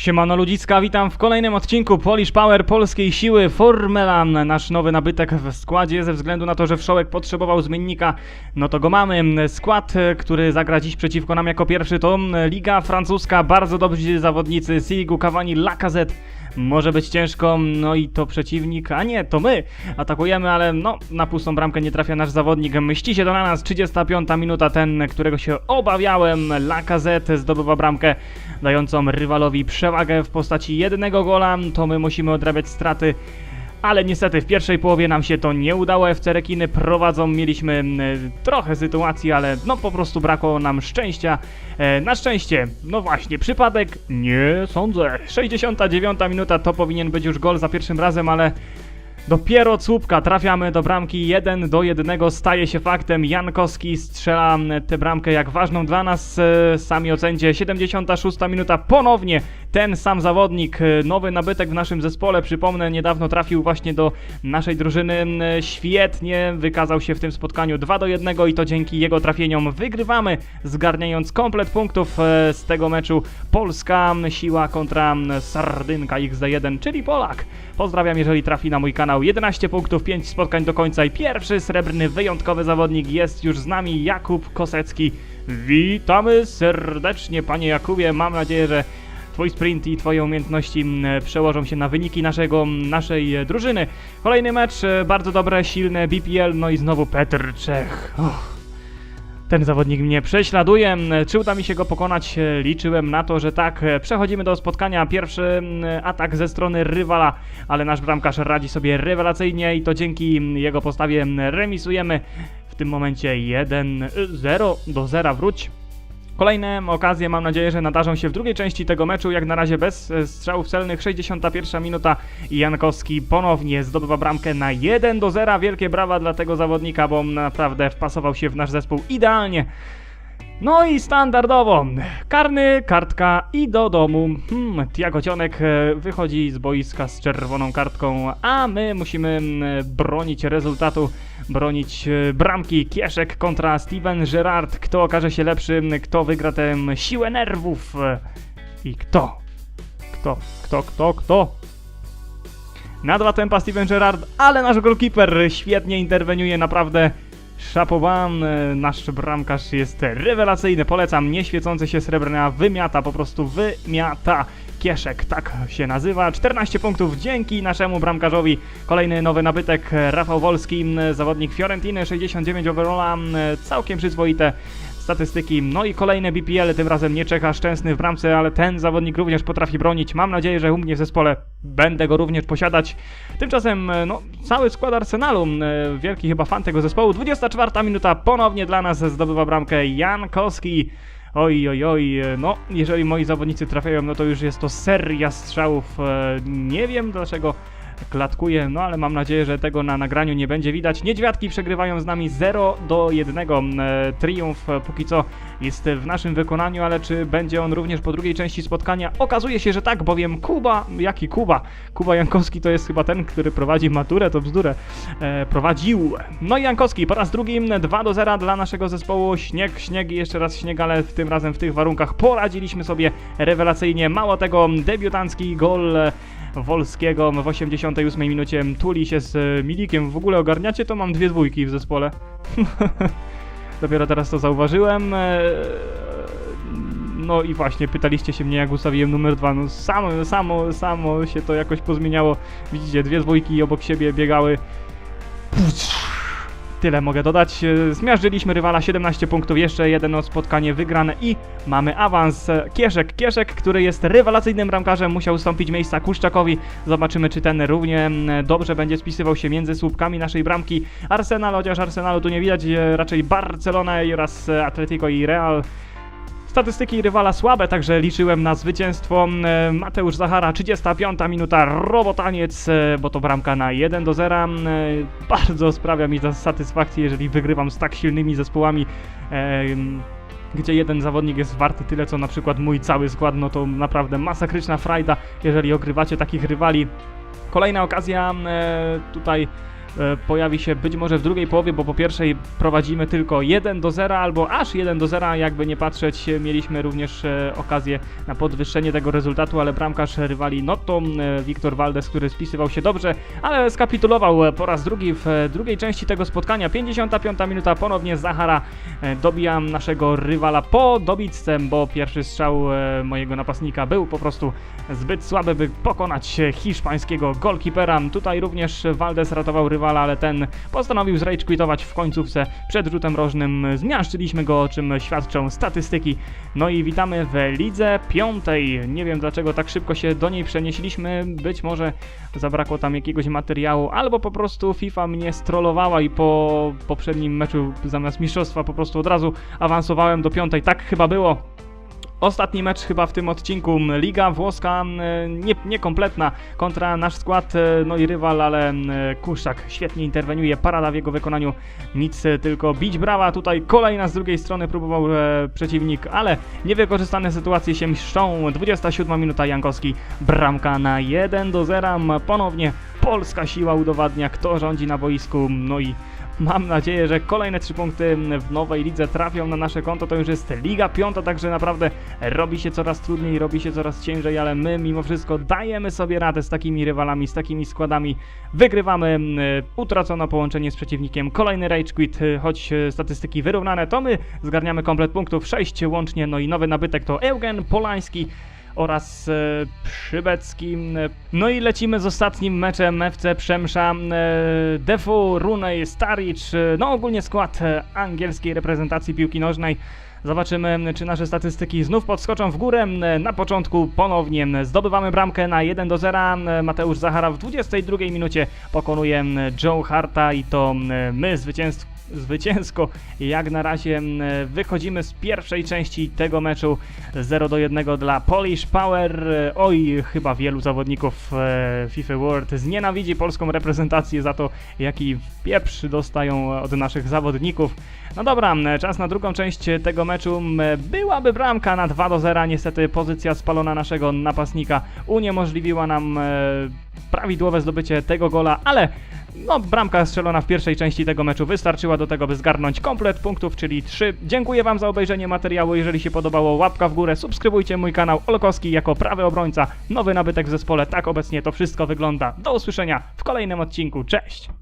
Siemano ludziska, witam w kolejnym odcinku Polish Power Polskiej Siły Formelan. Nasz nowy nabytek w składzie, ze względu na to, że Wszołek potrzebował zmiennika, no to go mamy. Skład, który zagra dziś przeciwko nam jako pierwszy to Liga Francuska, bardzo dobrzy zawodnicy, Sirigu, Cavani, Lacazette. Może być ciężko, no i to przeciwnik, a nie, to my atakujemy, ale no, na pustą bramkę nie trafia nasz zawodnik. Mści się do nas, 35 minuta, ten, którego się obawiałem, Lacazette zdobywa bramkę, dającą rywalowi przewagę w postaci jednego gola, to my musimy odrabiać straty. Ale niestety w pierwszej połowie nam się to nie udało. FC Rekiny prowadzą, mieliśmy mm, trochę sytuacji, ale no po prostu brakło nam szczęścia. E, na szczęście, no właśnie, przypadek? Nie sądzę. 69 minuta to powinien być już gol za pierwszym razem, ale Dopiero słupka trafiamy do bramki 1 do 1 staje się faktem. Jankowski strzela mm, tę bramkę jak ważną dla nas. e, Sami ocencie 76 minuta ponownie ten sam zawodnik, e, nowy nabytek w naszym zespole. Przypomnę, niedawno trafił właśnie do naszej drużyny. Świetnie wykazał się w tym spotkaniu 2 do 1 i to dzięki jego trafieniom wygrywamy, zgarniając komplet punktów e, z tego meczu. Polska siła kontra Sardynka XD1, czyli Polak. Pozdrawiam, jeżeli trafi na mój kanał. 11 punktów, 5 spotkań do końca i pierwszy srebrny, wyjątkowy zawodnik jest już z nami, Jakub Kosecki. Witamy serdecznie, panie Jakubie. Mam nadzieję, że Twój sprint i Twoje umiejętności mm, przełożą się na wyniki naszego, naszej e, drużyny. Kolejny mecz, e, bardzo dobre, silne BPL, no i znowu Petr Czech. Ten zawodnik mnie prześladuje. Czy uda mi się go pokonać? Liczyłem na to, że tak. Przechodzimy do spotkania. Pierwszy mm, atak ze strony rywala, ale nasz bramkarz radzi sobie rewelacyjnie i to dzięki jego postawie remisujemy. W tym momencie 1-0 do 0 wróć. Kolejne okazje mam nadzieję, że nadarzą się w drugiej części tego meczu. Jak na razie bez e, strzałów celnych. 61 minuta i Jankowski ponownie zdobywa bramkę na 1 do 0. Wielkie brawa dla tego zawodnika, bo naprawdę wpasował się w nasz zespół idealnie. No i standardowo, karny, kartka i do domu. Hmm, Tiago Cionek e, wychodzi z boiska z czerwoną kartką, a my musimy mm, bronić rezultatu, bronić e, bramki. Kieszek kontra Steven Gerrard. Kto okaże się lepszy, kto wygra tę siłę nerwów i kto? Kto, kto, kto, kto? Na dwa tempa Steven Gerrard, ale nasz goalkeeper świetnie interweniuje, naprawdę szapowan. e, Nasz bramkarz jest rewelacyjny, polecam, nieświecący się srebrna, wymiata, po prostu wymiata. Kieszek, tak się nazywa. 14 punktów dzięki naszemu bramkarzowi. Kolejny nowy nabytek, Rafał Wolski, zawodnik Fiorentiny, 69 overalla, całkiem przyzwoite statystyki. No i kolejne BPL, tym razem nie Czecha Szczęsny w bramce, ale ten zawodnik również potrafi bronić. Mam nadzieję, że u mnie w zespole będę go również posiadać. Tymczasem, e, no, cały skład Arsenalu, e, wielki chyba fan tego zespołu. 24 minuta, ponownie dla nas zdobywa bramkę Jankowski. Oj, oj, oj, e, no, jeżeli moi zawodnicy trafiają, no to już jest to seria strzałów. Nie wiem dlaczego klatkuje, no ale mam nadzieję, że tego na nagraniu nie będzie widać. Niedźwiadki przegrywają z nami 0 do 1. E, Triumf e, póki co jest w naszym wykonaniu, ale czy będzie on również po drugiej części spotkania? Okazuje się, że tak, bowiem Kuba, jaki Kuba? Kuba Jankowski to jest chyba ten, który prowadzi maturę, to bzdurę. E, prowadził. No i Jankowski po raz drugi 2 do 0 dla naszego zespołu. Śnieg, śnieg i jeszcze raz śnieg, ale tym razem w tych warunkach poradziliśmy sobie rewelacyjnie. Mało tego, debiutancki gol e, Wolskiego w 88 minucie tuli się z e, Milikiem. W ogóle ogarniacie to? Mam dwie dwójki w zespole. Dopiero teraz to zauważyłem. e, No i właśnie, pytaliście się mnie, jak ustawiłem numer dwa. No samo, samo, samo się to jakoś pozmieniało. Widzicie, dwie dwójki obok siebie biegały. Tyle mogę dodać. E, Zmiażdżyliśmy rywala 17 punktów, jeszcze jedno spotkanie wygrane i mamy awans. E, Kieszek, Kieszek, który jest rewelacyjnym bramkarzem, musiał ustąpić miejsca Kuszczakowi. Zobaczymy, czy ten równie dobrze będzie spisywał się między słupkami naszej bramki. Arsenal, chociaż Arsenalu tu nie widać, e, raczej Barcelona oraz Atletico i Real. Statystyki rywala słabe, także liczyłem na zwycięstwo. E, Mateusz Zachara, 35 minuta, robotaniec, e, bo to bramka na 1 do 0. E, Bardzo sprawia mi satysfakcję, jeżeli wygrywam z tak silnymi zespołami. e, Gdzie jeden zawodnik jest warty tyle, co na przykład mój cały skład, no to naprawdę masakryczna frajda, jeżeli ogrywacie takich rywali. Kolejna okazja tutaj pojawi się być może w drugiej połowie, bo po pierwszej prowadzimy tylko 1 do 0 albo aż 1 do 0, jakby nie patrzeć, e, mieliśmy również e, okazję na podwyższenie tego rezultatu, ale bramkarz rywali Notto, e, Wiktor Valdes, który spisywał się dobrze, ale skapitulował e, po raz drugi w e, drugiej części tego spotkania. 55 minuta, ponownie Zahara e, dobija naszego rywala po dobitce, bo pierwszy strzał e, mojego napastnika był po prostu zbyt słaby, by pokonać e, hiszpańskiego golkipera. Tutaj również Valdes ratował rywala, ale ten postanowił zrage w końcówce przed rzutem rożnym. Zmiażdżyliśmy go, o czym świadczą statystyki. No i witamy w lidze piątej. Nie wiem dlaczego tak szybko się do niej przenieśliśmy. Być może zabrakło tam jakiegoś materiału, albo po prostu FIFA mnie strollowała i po poprzednim meczu zamiast mistrzostwa po prostu od razu awansowałem do piątej. Tak chyba było. Ostatni mecz chyba w tym odcinku. Liga włoska e, nie, niekompletna kontra nasz skład, e, no i rywal, ale e, Kuszczak świetnie interweniuje, parada w jego wykonaniu, nic e, tylko bić brawa. Tutaj kolejna z drugiej strony próbował e, przeciwnik, ale niewykorzystane sytuacje się mszczą. 27 minuta Jankowski, bramka na 1 do 0. Ponownie polska siła udowadnia, kto rządzi na boisku. No i Mam nadzieję, że kolejne trzy punkty w nowej lidze trafią na nasze konto. To już jest Liga Piąta, także naprawdę robi się coraz trudniej, robi się coraz ciężej, ale my mimo wszystko dajemy sobie radę z takimi rywalami, z takimi składami. Wygrywamy, utracono połączenie z przeciwnikiem, kolejny rage quit, y, choć y, statystyki wyrównane, to my zgarniamy komplet punktów, 6 łącznie, no i nowy nabytek to Eugen Polański oraz e, Przybecki. No i lecimy z ostatnim meczem FC Przemsza. E, Defu, Runej, Staric, e, no ogólnie skład e, angielskiej reprezentacji piłki nożnej. Zobaczymy, czy nasze statystyki znów podskoczą w górę. Na początku ponownie zdobywamy bramkę na 1 do 0. E, Mateusz Zachara w 22 minucie pokonuje Joe Harta i to my zwycięstwo zwycięsko. Jak na razie mm, wychodzimy z pierwszej części tego meczu 0 do 1 dla Polish Power. Oj, chyba wielu zawodników e, FIFA World znienawidzi polską reprezentację za to, jaki pieprz dostają od naszych zawodników. No dobra, mm, czas na drugą część tego meczu. Mm, Byłaby bramka na 2 do 0. Niestety pozycja spalona naszego napastnika uniemożliwiła nam e, prawidłowe zdobycie tego gola, ale no, bramka strzelona w pierwszej części tego meczu wystarczyła do tego, by zgarnąć komplet punktów, czyli 3. Dziękuję Wam za obejrzenie materiału. Jeżeli się podobało, łapka w górę, subskrybujcie mój kanał Olkowski jako prawy obrońca. Nowy nabytek w zespole. Tak obecnie to wszystko wygląda. Do usłyszenia w kolejnym odcinku. Cześć!